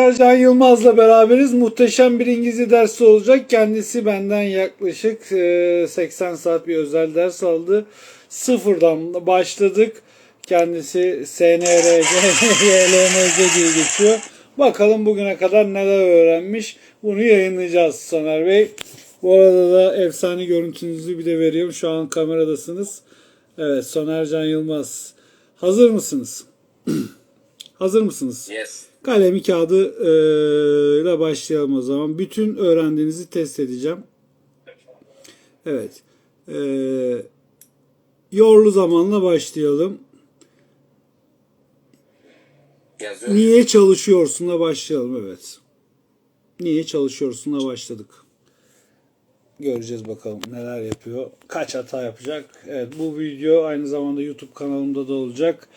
Can Yılmaz'la beraberiz. Muhteşem bir İngilizce dersi olacak. Kendisi benden yaklaşık e, 80 saat bir özel ders aldı. Sıfırdan başladık. Kendisi SNR, YLMZ diye geçiyor. Bakalım bugüne kadar neler öğrenmiş. Bunu yayınlayacağız Soner Bey. Bu arada da efsane görüntünüzü bir de veriyorum. Şu an kameradasınız. Evet Soner Can Yılmaz. Hazır mısınız? Hazır mısınız? Yes. Kalemi kağıdı e, ile başlayalım o zaman. Bütün öğrendiğinizi test edeceğim. Evet. E, yorlu zamanla başlayalım. Yazıyorum. Niye çalışıyorsunla başlayalım. Evet. Niye çalışıyorsunla başladık. Göreceğiz bakalım neler yapıyor. Kaç hata yapacak. Evet bu video aynı zamanda YouTube kanalımda da olacak.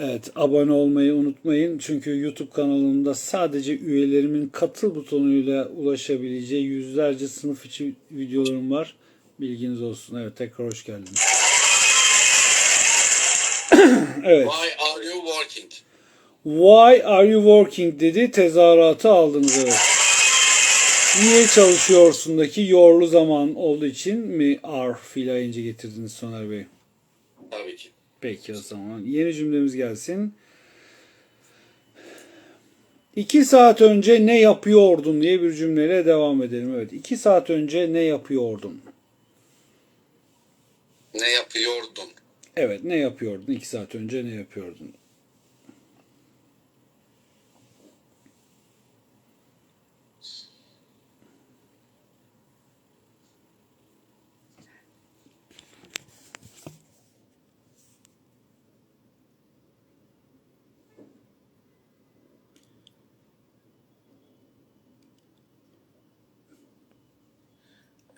Evet abone olmayı unutmayın. Çünkü YouTube kanalımda sadece üyelerimin katıl butonuyla ulaşabileceği yüzlerce sınıf içi videolarım var. Bilginiz olsun. Evet tekrar hoş geldiniz. evet. Why are you working? Why are you working dedi. Tezahüratı aldınız evet. Niye çalışıyorsundaki yorlu zaman olduğu için mi are fiil ince getirdiniz Soner Bey? Tabii ki. Peki o zaman. Yeni cümlemiz gelsin. İki saat önce ne yapıyordun diye bir cümleyle devam edelim. Evet. iki saat önce ne yapıyordun? Ne yapıyordun? Evet. Ne yapıyordun? İki saat önce ne yapıyordun?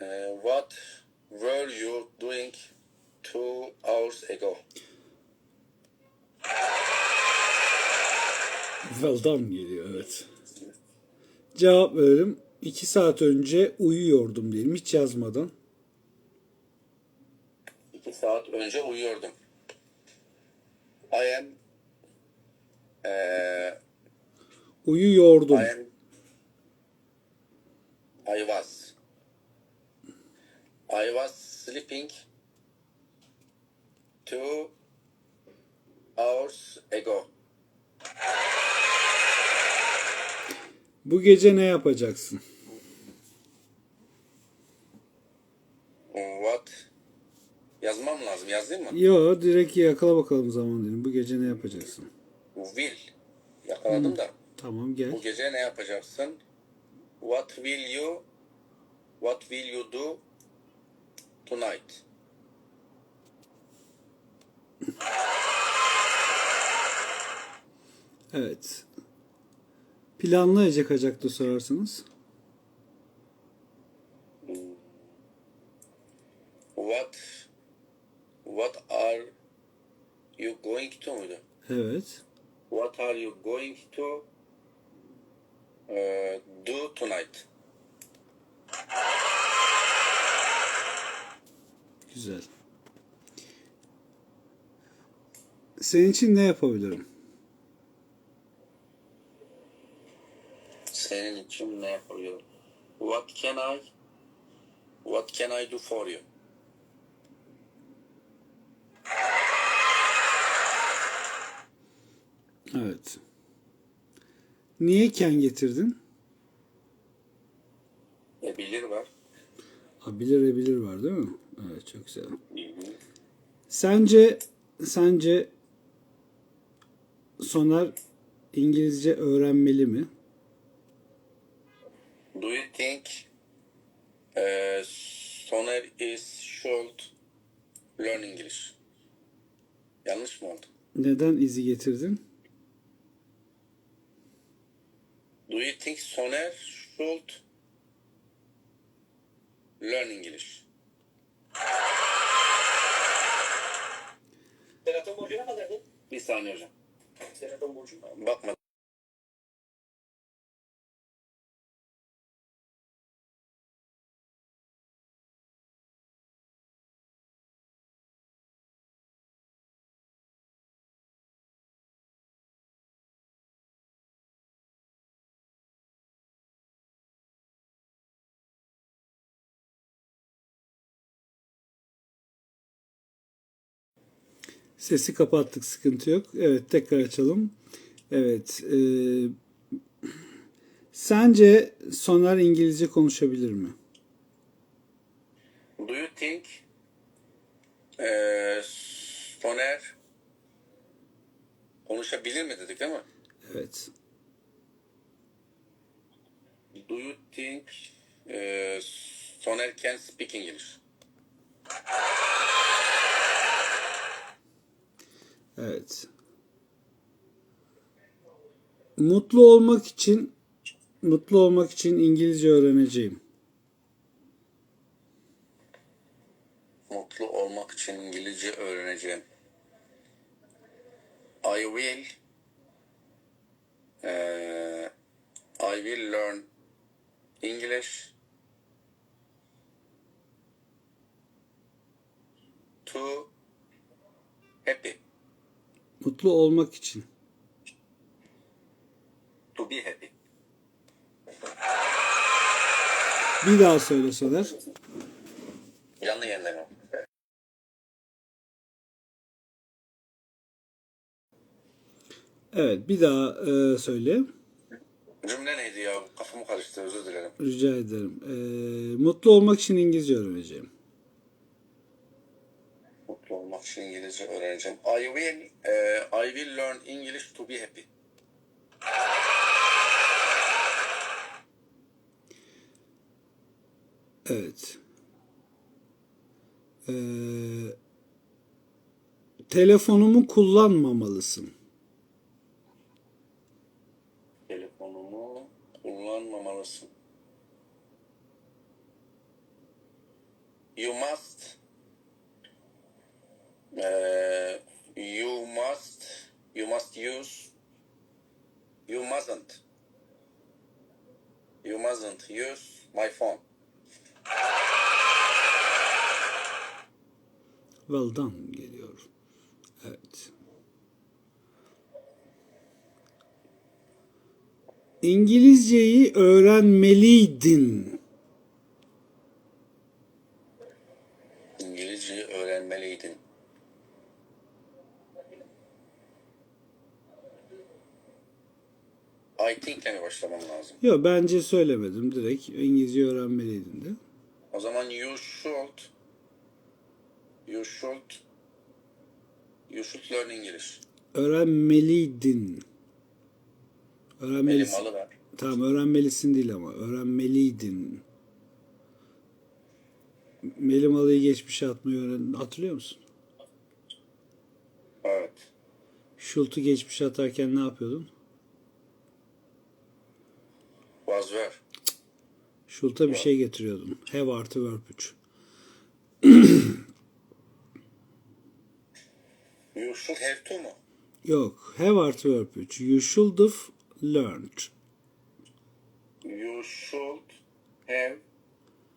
Uh, what were you doing two hours ago? Well done geliyor. Evet. Cevap verelim. İki saat önce uyuyordum diyelim. Hiç yazmadan. İki saat önce uyuyordum. I am uh, Uyuyordum. I am I was I was sleeping two hours ago. Bu gece ne yapacaksın? What? Yazmam lazım. Yazayım mı? Yo direkt yakala bakalım zaman dilim. Bu gece ne yapacaksın? Will. Yakaladım da. Tamam gel. Bu gece ne yapacaksın? What will you What will you do tonight? Evet. Planlı Ece Kacak'ta sorarsınız. What What are you going to muydu? Evet. What are you going to uh, do tonight? Güzel. Senin için ne yapabilirim? Senin için ne yapabilirim? What can I What can I do for you? Evet. Niye ken getirdin? E bilir var. Ha, bilir bilir var değil mi? Evet çok güzel. Sence sence Soner İngilizce öğrenmeli mi? Do you think uh, Soner is should learn English? Yanlış mı oldu? Neden izi getirdin? Do you think Soner should learn English? Senaton borcu ne kadardı? Bir saniye hocam. Senaton borcu. Bakma. Sesi kapattık sıkıntı yok. Evet tekrar açalım. Evet. e, sence Soner İngilizce konuşabilir mi? Do you think eee Soner konuşabilir mi dedik değil mi? Evet. Do you think eee Soner can speak English? Evet. Mutlu olmak için mutlu olmak için İngilizce öğreneceğim. Mutlu olmak için İngilizce öğreneceğim. I will eee I will learn English to happy Mutlu olmak için. to be happy. Bir daha söyle Soner. Canlı yayınlarım. Evet bir daha e, söyle. Cümle neydi ya? Kafamı karıştı özür dilerim. Rica ederim. E, mutlu olmak için İngilizce öğreneceğim. İçin İngilizce öğreneceğim. I will, eh, I will learn English to be happy. Evet. E, telefonumu kullanmamalısın. Telefonumu kullanmamalısın. You must eh, you must you must use you mustn't you mustn't use my phone. Well done geliyor. Evet. İngilizceyi öğrenmeliydin. İngilizceyi öğrenmeliydin. I think'le başlamam lazım? Yok bence söylemedim direkt. İngilizce öğrenmeliydin de. O zaman you should you should you should learn English. Öğrenmeliydin. Benim Öğrenmelisin. malı ver. Tamam öğrenmelisin değil ama öğrenmeliydin. Melimalı'yı geçmişe atmayı öğrendin. Hatırlıyor musun? Evet. Schult'u geçmişe atarken ne yapıyordun? Was ver. Schult'a bir şey getiriyordun. Have artı verb 3. You should have to mu? Yok. Have artı verb 3. You should have learned. You should have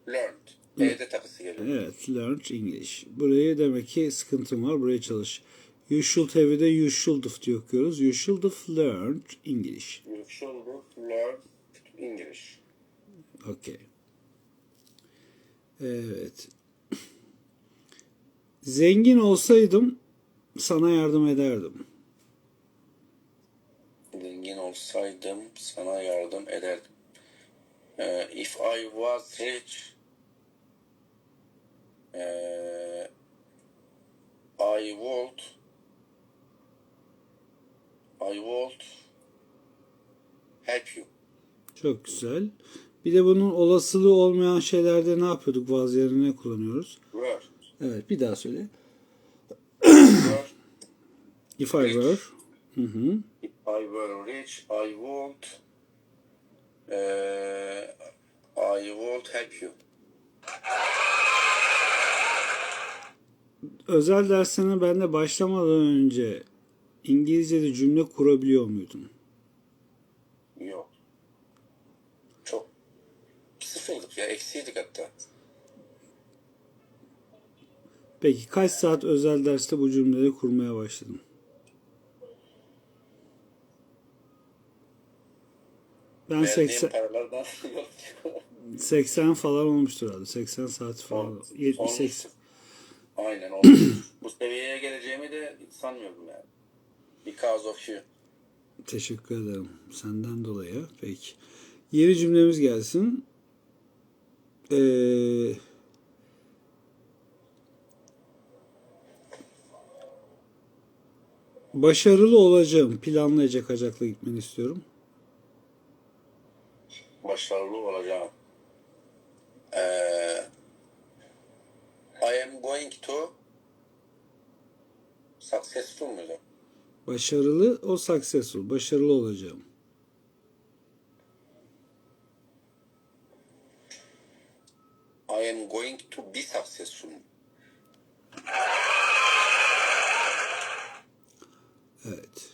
learned. E'de takısı geliyor. Evet. Learned English. Burayı demek ki sıkıntım var. Buraya çalış. You should have'i de you should have diye okuyoruz. You should have learned English. You should have learned English. Okey. Evet. Zengin olsaydım sana yardım ederdim. Zengin olsaydım sana yardım ederdim. Eh, if I was rich, eh, I would, I would help you. Çok güzel. Bir de bunun olasılığı olmayan şeylerde ne yapıyorduk? Bazı yerine kullanıyoruz. Were, Evet, bir daha söyle. were, If I were. Hı hı. if I were rich, I would, eh, I would help you. Özel derslerine ben de başlamadan önce İngilizce'de cümle kurabiliyor muydun? Yok. Çok sıfırdık ya, eksiydik hatta. Peki kaç saat özel derste bu cümleleri kurmaya başladın? Ben Verdiğim 80, paralardan yok. 80 falan olmuştur herhalde. 80 saat falan. On- 70 olmuştur. 80. Aynen olmuş. Bu seviyeye geleceğimi de hiç sanmıyordum yani. Because of you. Teşekkür ederim. Senden dolayı. Peki. Yeni cümlemiz gelsin. Ee, başarılı olacağım. Planlayacak acakla gitmeni istiyorum. Başarılı olacağım. Ee, I am going to successful muydu? Başarılı o successful. Başarılı olacağım. I am going to be successful. Evet.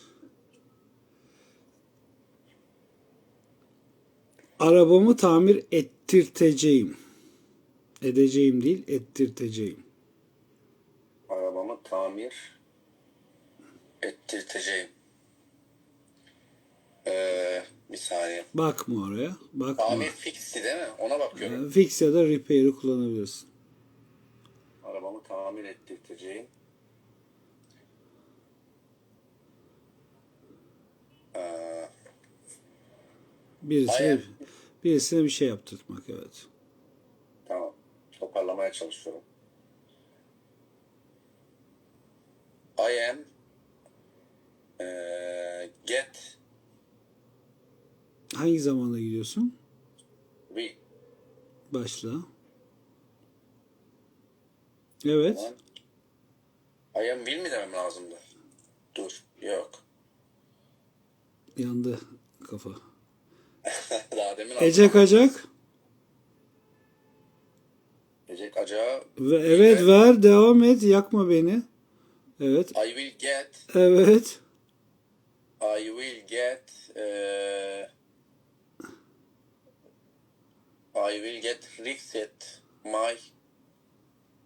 Arabamı tamir ettirteceğim. Edeceğim değil, ettirteceğim. Arabamı tamir ettirteceğim. Ee, bir saniye. Bakma oraya. Bakma. Tamir fixti değil mi? Ona bakıyorum. Ee, Fix ya da repair'i kullanabilirsin. Arabamı tamir ettirteceğim. Ee, Birisine, Hayır. birisine bir şey yaptırtmak evet. tamam. Toparlamaya çalışıyorum. I am ee, get Hangi zamanda gidiyorsun? we Başla. Evet. Tamam. Am will mi demem lazımdı? Dur. Yok. Yandı kafa. Daha demin Ece Kacak. Ecek Aca Ve evet ver devam et yakma beni. Evet. I will get Evet. I will get uh, I will get reset my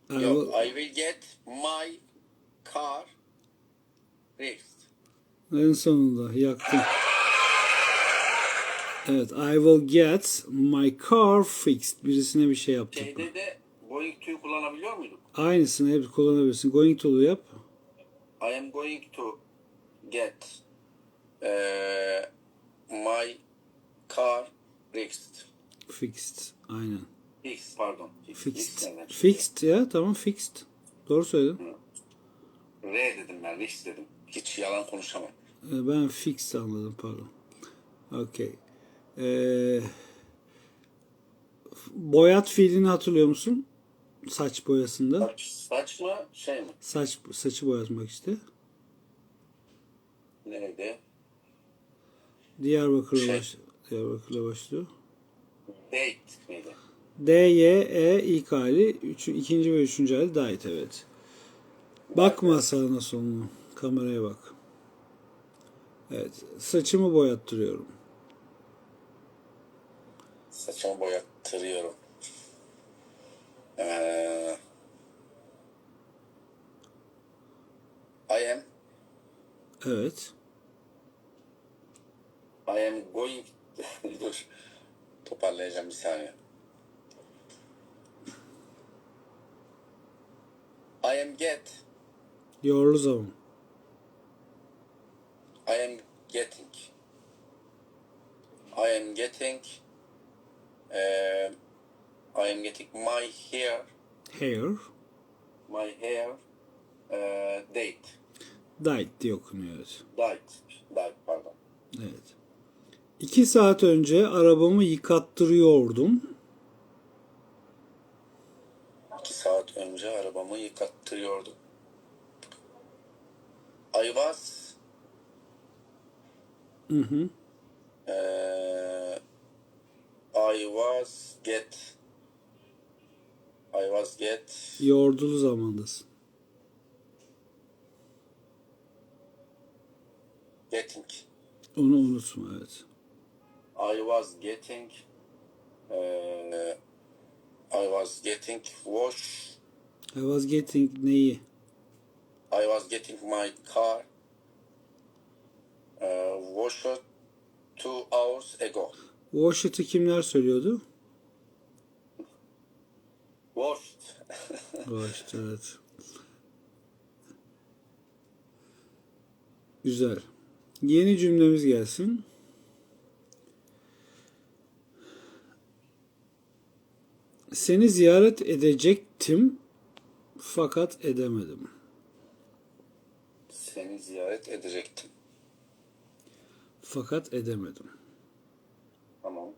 I yok, will- I will get my car fixed. En sonunda yaktım. Evet. I will get my car fixed. Birisine bir şey yaptırtma. Şeyde de going to'yu kullanabiliyor muyduk? Aynısını hep kullanabilirsin. Going to'lu yap. I am going to get uh, my car fixed. Fixed. Aynen. Fixed pardon. Fixed. çıktı? Fixed ya tamam fixed. Doğru söyledin. R dedim ben, Rix dedim. Hiç yalan konuşamam. Ee, Ben fixed anladım pardon. Okey. Ee, boyat fiilini hatırlıyor musun? Saç boyasında. Saç, saç mı, şey mi? Saç saçı boyatmak işte. Neydi? Diyarbakır'la Şey. baş, Diyarbakır'la başlıyor. Miydi? D, Y, E ilk hali, üçü, ikinci ve üçüncü hali dahit evet. Bakma sağına soluna. Kameraya bak. Evet. Saçımı boyattırıyorum. Saçımı boyattırıyorum. Ee, I am Evet. I am going dur toparlayacağım bir saniye. I am get Yorulu zaman. I am getting I am getting uh, I am getting my hair Hair. my hair uh, date Died diye okunuyor date date pardon Evet. İki saat önce arabamı yıkattırıyordum. İki saat önce arabamı yıkattırıyordum. I was Hı hı. uh, I was get I was get Yordulu zamandasın. getting Onu unutma evet. I was getting e, I was getting wash I was getting neyi? I was getting my car uh, e, washed two hours ago. Washed'ı kimler söylüyordu? Washed. Washed evet. Güzel. Yeni cümlemiz gelsin. Seni ziyaret edecektim fakat edemedim. Seni ziyaret edecektim. Fakat edemedim. Tamam.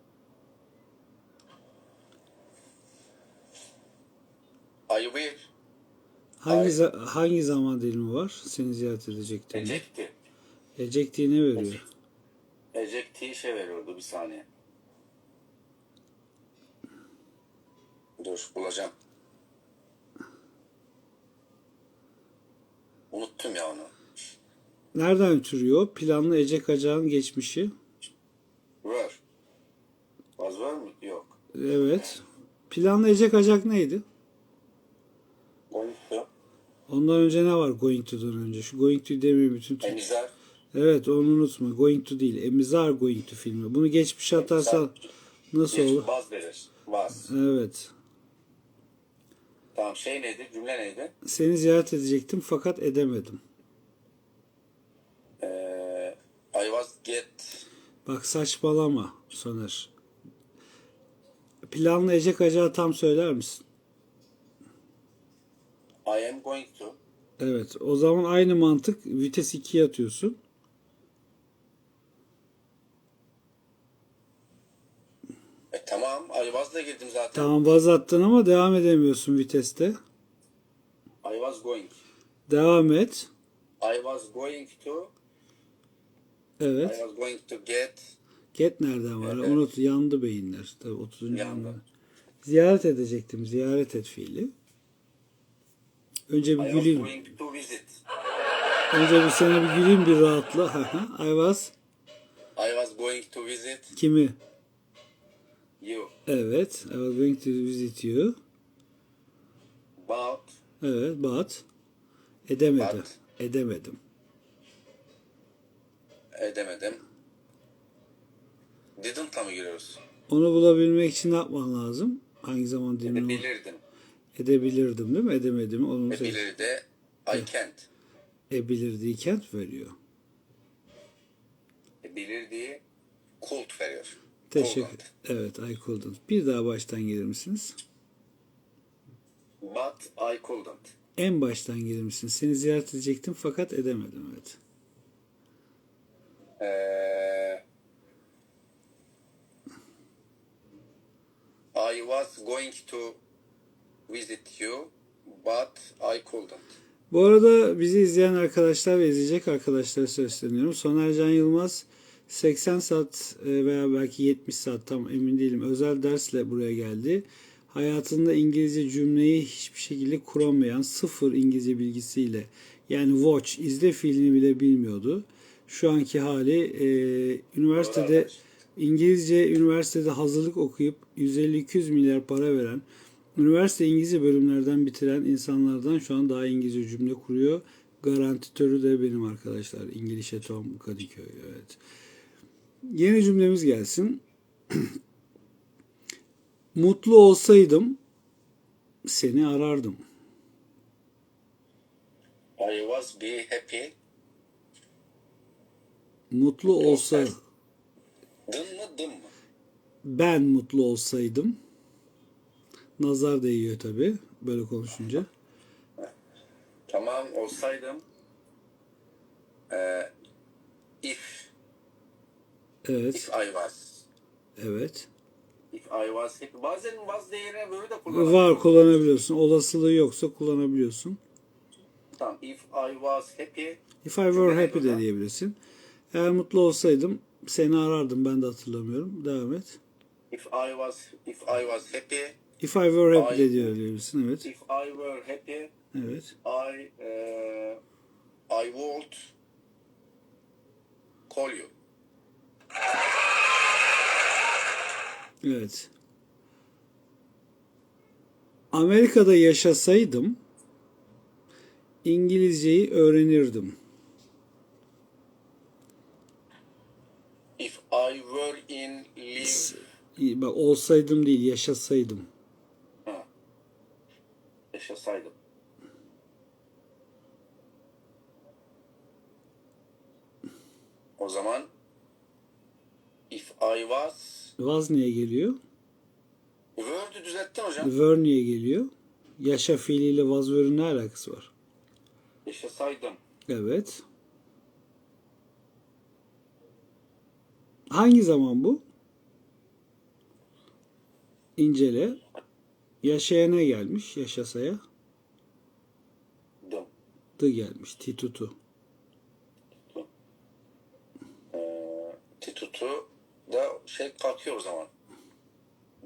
I will. Hangi za- hangi zaman dilimi var? Seni ziyaret edecektim. Ecekti. Ecektiği ne veriyor? Eject'i şey veriyordu bir saniye. Dur bulacağım. Unuttum ya onu. Nereden türüyor? Planlı ecek acağın geçmişi. Were. Was were mi? Yok. Evet. Planlı ecek acak neydi? Going to. Ondan önce ne var going to'dan önce? Şu going to demeyin bütün Türk- Emizar. Evet onu unutma. Going to değil. Emizar going to filmi. Bunu geçmişe atarsan nasıl olur? was verir. Was. Evet. Tamam şey neydi? Cümle neydi? Seni ziyaret edecektim fakat edemedim. Ee, I was get. Bak saçmalama Soner. Planlı ecek acağı tam söyler misin? I am going to. Evet. O zaman aynı mantık vites 2'ye atıyorsun. E tamam. I was'la girdim zaten. Tamam vaz attın ama devam edemiyorsun viteste. I was going. Devam et. I was going to. I Evet. was going to get. Get nereden var? Evet. Unut. Yandı beyinler. Tabii 30. Yandı. Ziyaret edecektim. Ziyaret et fiili. Önce I bir was güleyim. going to visit. Önce bir sene bir güleyim bir rahatla. I was I was going to visit kimi? You. Evet. I was going to visit you. But Evet. But. Edemedi. But. Edemedim. edemedim. Didn't'a mı giriyoruz? Onu bulabilmek için ne yapman lazım? Hangi zaman dilimi Edebilirdim. edebilirdim değil mi? Edemedim. Onu seç. Ebilirdi. I can't. Ebilirdi kent veriyor. Ebilirdi. Could veriyor. Teşekkür. Evet, I couldn't. Bir daha baştan gelir misiniz? But I couldn't. En baştan gelir misiniz? Seni ziyaret edecektim fakat edemedim. Evet. Ee, I was going to visit you, but I couldn't. Bu arada bizi izleyen arkadaşlar ve izleyecek arkadaşlara sesleniyorum. Soner Can Yılmaz 80 saat e, veya belki 70 saat tam emin değilim özel dersle buraya geldi. Hayatında İngilizce cümleyi hiçbir şekilde kuramayan sıfır İngilizce bilgisiyle yani watch izle fiilini bile bilmiyordu. Şu anki hali e, üniversitede. İngilizce üniversitede hazırlık okuyup 150-200 milyar para veren üniversite İngilizce bölümlerden bitiren insanlardan şu an daha İngilizce cümle kuruyor. Garantitörü de benim arkadaşlar. İngilizce Tom Kadıköy. Evet. Yeni cümlemiz gelsin. Mutlu olsaydım seni arardım. I was be happy. Mutlu olsa Dın mı dım mı? ben mutlu olsaydım nazar değiyor tabi böyle konuşunca. Tamam olsaydım. Ee, if, Evet, if I was. evet. If I was happy. Bazen was değerine böyle de kullanabilirim. Var kullanabiliyorsun. Olasılığı yoksa kullanabiliyorsun. Tamam. If I was happy. If I were happy de diyebilirsin. Eğer mutlu olsaydım seni arardım. Ben de hatırlamıyorum. Devam et. If I was if I was happy. If I were happy de I- diyebilirsin. Evet. If I were happy. Evet. I uh, I would call you. Evet. Amerika'da yaşasaydım İngilizceyi öğrenirdim. If I were in live Bak olsaydım değil yaşasaydım. ha, yaşasaydım. I niye geliyor? Word'ü düzelttin hocam. Were niye geliyor? Yaşa fiiliyle were'ın ne alakası var? Yaşasaydım. Evet. Hangi zaman bu? İncele. Yaşayana gelmiş. Yaşasaya. Dım. Dı gelmiş. Titutu. Ee, Titutu da şey kalkıyor o zaman.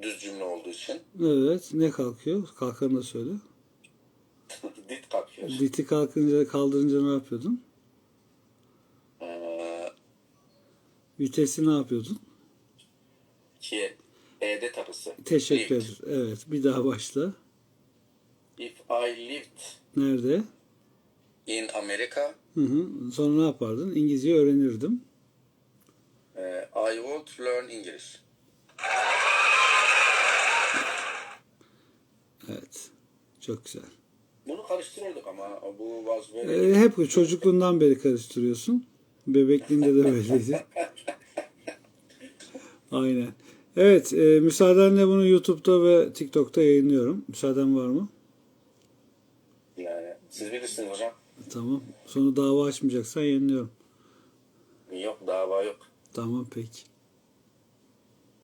Düz cümle olduğu için. Evet. Ne kalkıyor? Kalkanı da söyle. Dit kalkıyor. Diti kalkınca kaldırınca ne yapıyordun? Ee, Vitesi ne yapıyordun? ki E'de takısı. Teşekkür ederim. Evet. Bir daha başla. If I lived Nerede? in America, Hı hı. Sonra ne yapardın? İngilizce öğrenirdim. I would learn English. Evet. Çok güzel. Bunu karıştırıyorduk ama bu was very... Ee, hep çocukluğundan beri karıştırıyorsun. Bebekliğinde de böyleydi. Aynen. Evet, e, müsaadenle bunu YouTube'da ve TikTok'ta yayınlıyorum. Müsaaden var mı? Yani siz bilirsiniz hocam. Tamam. Sonra dava açmayacaksan yayınlıyorum. Yok dava yok. Tamam peki.